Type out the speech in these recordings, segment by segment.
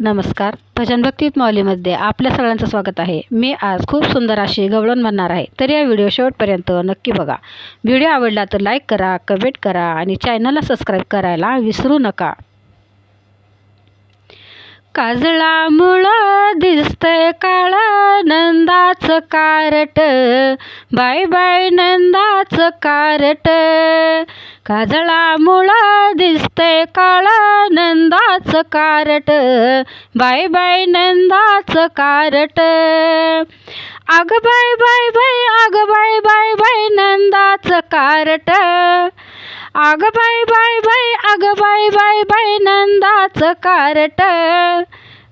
नमस्कार. भजन भक्तीत माऊलीमध्ये आपल्या सगळ्यांचं स्वागत आहे. मी आज खूप सुंदर अशी गवळण म्हणणार आहे. तर या व्हिडिओ शेवटपर्यंत नक्की बघा. व्हिडिओ आवडला तर लाईक करा कमेंट करा आणि चॅनलला सबस्क्राईब करायला विसरू नका. काजळा मुळा दिसतंय काळा नंदाचं कारट. बाय बाय नंदाचं कारट. काजळा मुळा दिसतंय काळा नंदाचं कारट. बाय बाय नंदाचं कारट. अग बाय बाय बाय अग बाय बाय बाय नंदाचं कारट. अग बाय बाय बाय अग बाय बाय बाय नंदाचं कारट.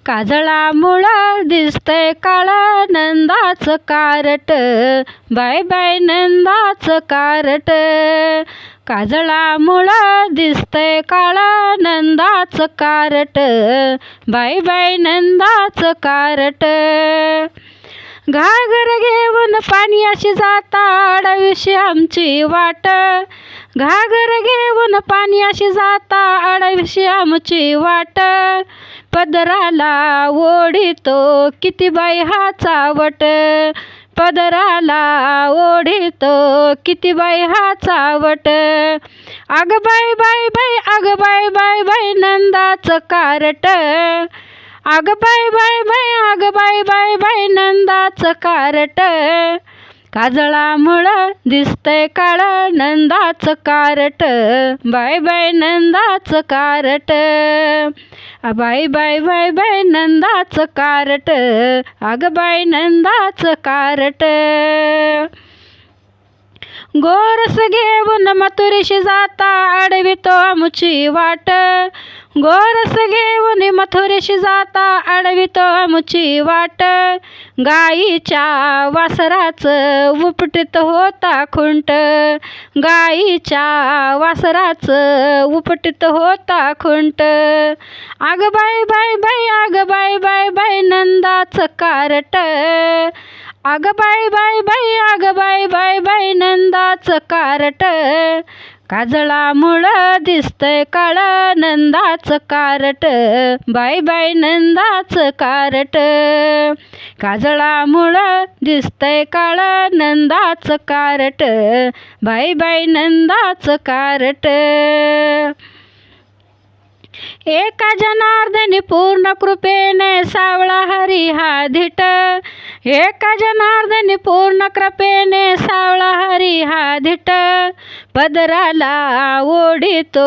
काजळा मुळा दिसतंय काळा नंदाचं कारट. बाय बाय नंदाचं कारट. काजळा मुळा दिसतंय काळा नंदाच कारट. बाय बाय नंदाचं कारट. घागर घेऊन पाणी अशी जाता अडविशी आमची वाट. घागर घेऊन पाणी अशी जाता अडविशी आमची वाट. पदराला ओढितो किती बाई हा चावट पदराला ओढितो. किती बाई हा चावट. अग बाय बाय बाय अग बाय बाय बाय नंदाचं कारट. अग बाय बाय बाय अग बाय बाय बाय नंदाचं कारट. काजळामुळं दिसतंय काळ नंदाचं कारट. बाय बाय नंदाचं कारट. बाय बाय बाय बाय नंदाचं कारट. अग बाय नंदाचं कारट. गोरस घेऊन मथुरीशी जाता अडवितो आमुची वाट. गोरस घेऊन मथुरीशी जाता अडवितो आमुची वाट. गाईच्या वासराचं उपटीत होता खुंट. गाईच्या वासराचं उपटीत होता खुंट. अग बाय बाय बाय अग बाय बाय बाय नंदाचं कारट. आग बाय बाय बाय आग बाय बाय बाय नंदाचं कारट. काजळामुळं दिसतंय काळं नंदाचं कारट. बाय बाय नंदाचं कारट. काजळामुळं दिसतंय काळ नंदाचं कारट. बाय बाय नंदाचं कारट. एका जनार्दनी पूर्ण कृपेने सावळा हरी हा धिट. एका जनार्दनी पूर्ण कृपेने सावळा हरी हा धिट. पदराला ओढितो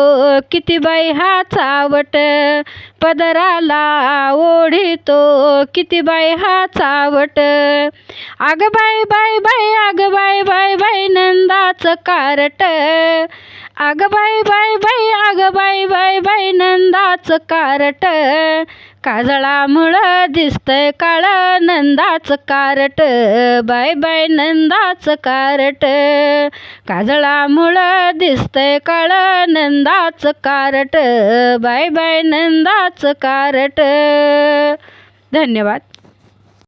किती बाई हा चावट. पदराला ओढितो किती बाई हा चावट. अग बाय बाय बाई अग बाय बाय बाई नंदाचं कारट. अग बाय बाय बाई अग बाय बाय नंदा नंदाच कारट. काजळामुळं दिसतंय काळं नंदाचं कारट. बाय बाय नंदाचं कारट. काजळामुळं दिसतंय काळं नंदाचं कारट. बाय बाय नंदाचं कारट. धन्यवाद.